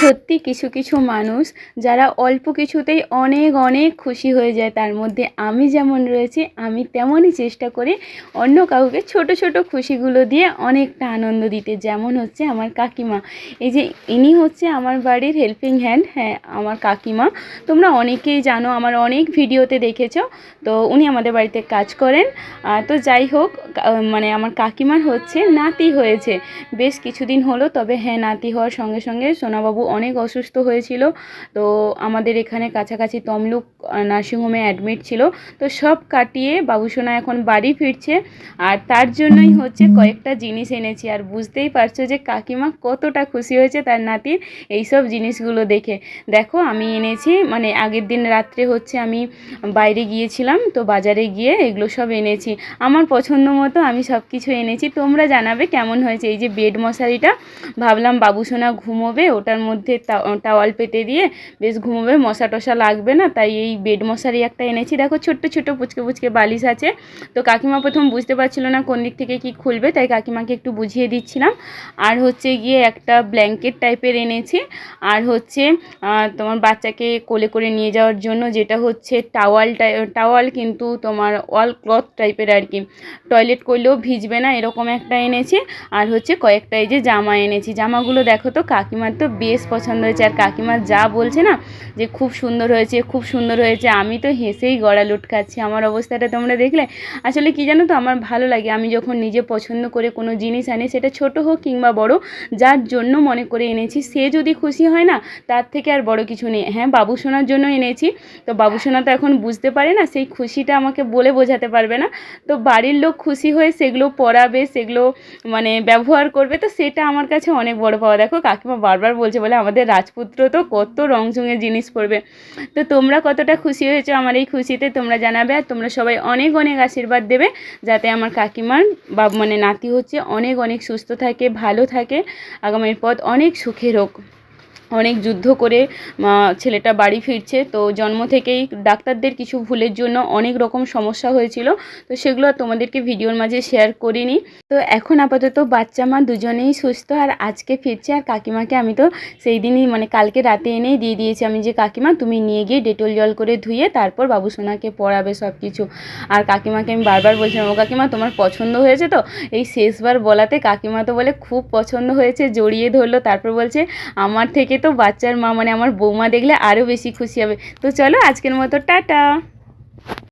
সত্যি কিছু কিছু মানুষ যারা অল্প কিছুতেই অনেক অনেক খুশি হয়ে যায়, তার মধ্যে আমি যেমন রয়েছি, আমি তেমনই চেষ্টা করি অন্য কাউকে ছোট ছোট খুশিগুলো দিয়ে অনেকটা আনন্দ দিতে। যেমন হচ্ছে আমার কাকিমা। এই যে ইনি হচ্ছে আমার বাড়ির হেল্পিং হ্যান্ড হ্যাঁ আমার কাকিমা। তোমরা অনেকেই জানো, আমার অনেক ভিডিওতে দেখেছ, তো উনি আমাদের বাড়িতে কাজ করেন। তো যাই হোক মানে আমার কাকিমার হচ্ছে নাতি হয়েছে। বেশ কিছুদিন হলো, তবে হ্যাঁ নাতি হওয়ার সঙ্গে সঙ্গে সোনাবাবু অনেক অসুস্থ হয়েছিল। তো আমাদের এখানে কাছাকাছি তমলুক নার্সিংহোমে অ্যাডমিট ছিল। তো সব কাটিয়ে বাবুসোনা এখন বাড়ি ফিরছে। আর তার জন্যই হচ্ছে কয়েকটা জিনিস এনেছি। আর বুঝতেই পারছ যে কাকিমা কতটা খুশি হয়েছে তার নাতির এইসব জিনিসগুলো দেখে। দেখো, আমি এনেছি মানে আগের দিন রাত্রে হচ্ছে আমি বাইরে গিয়েছিলাম, তো বাজারে গিয়ে এগুলো সব এনেছি। আমার পছন্দ মতো আমি সব কিছু এনেছি। তোমরা জানাবে কেমন হয়েছে। এই যে বেড মশারিটা, ভাবলাম বাবুসোনা ঘুমোবে, ওটার মধ্যে তা- টাওয়াল পেতে দিয়ে বেশ ঘুমোবে, মশা টশা লাগবে না, তাই এই বেড মশারি একটা এনেছি। দেখো ছোট্ট ছোট্ট পুচকে পুচকে বালিশ আছে। তো কাকিমা প্রথম বুঝতে পারছিল না কোন দিক থেকে কি খুলবে, তাই কাকিমাকে একটু বুঝিয়ে দিচ্ছিলাম। আর হচ্ছে গিয়ে একটা ব্ল্যাঙ্কেট টাইপের এনেছি। আর হচ্ছে তোমার বাচ্চাকে কোলে করে নিয়ে যাওয়ার জন্য যেটা হচ্ছে টাওয়াল টাওয়াল কিন্তু তোমার ওয়াল ক্লথ টাইপের আর কি। টয়লেট করলেও ভিজবে না, এরকম একটা এনেছি। আর হচ্ছে কয়েকটা এই যে জামা এনেছি। জামাগুলো দেখো তো, কাকিমার তো বেশ পছন্দ হয়েছে। আর কাকিমা যা বলছে না, যে খুব সুন্দর হয়েছে, খুব সুন্দর হয়েছে, আমি তো হেসেই গড়া লুটকাচ্ছি আমার অবস্থাটা তোমরা দেখলে, আসলে কি জানো তো, আমার ভালো লাগে। আমি যখন নিজে পছন্দ করে কোনো জিনিস আনি, সেটা ছোট হোক কিংবা বড়, যার জন্য মনে করে এনেছি, সে যদি খুশি হয় না, তার থেকে আর বড় কিছু নেই। হ্যাঁ বাবু সোনার জন্য এনেছি, তো বাবু সোনা তো এখন বুঝতে পারে না, সেই খুশিটা আমাকে বলে বোঝাতে পারবে না। তো বাড়ির লোক খুশি হয়ে সেগুলো পরাবে, সেগুলো মানে ব্যবহার করবে, তো সেটা আমার কাছে অনেক বড় পাওয়া। দেখো, কাকিমা বারবার বলছে, বলে আমাদের রাজপুত্র তো কত রংচঙের জিনিস পড়বে তো তোমরা কতটা খুশি হয়েছো আমার এই খুশিতে তোমরা জানাবে আর তোমরা সবাই অনেক অনেক আশীর্বাদ দেবে যাতে আমার কাকিমার বা মানে নাতি হচ্ছে অনেক অনেক সুস্থ থাকে, ভালো থাকে, আগামীর পথ অনেক সুখের হোক। অনেক যুদ্ধ করে ছেলেটা বাড়ি ফিরছে। তো জন্ম থেকেই ডাক্তারদের কিছু ভুলের জন্য অনেক রকম সমস্যা হয়েছিল। তো সেগুলো তোমাদেরকে ভিডিওর মাঝে শেয়ার করিনি। তো এখন আপাতত বাচ্চা মা দুজনেই সুস্থ। আর আজকে ফিরছে আর কাকিমাকে আমি তো সেই দিনই মানে কালকে রাতে এনেই দিয়ে দিয়েছি আমি যে, কাকিমা, তুমি নিয়ে গিয়ে ডেটল জল করে ধুয়ে তারপর বাবু সোনাকে পড়াবে সব কিছু আর কাকিমাকে আমি বারবার বলছিলাম, ও কাকিমা, তোমার পছন্দ হয়েছে তো? এই শেষবার বলাতে কাকিমা তো বলে, খুব পছন্দ হয়েছে। জড়িয়ে ধরলো, তারপর বলছে, আমার থেকে তো বাচ্চার মা মানে আমার বৌমা দেখলে আরও বেশি খুশি হবে। তো চলো আজকের মতো, টাটা।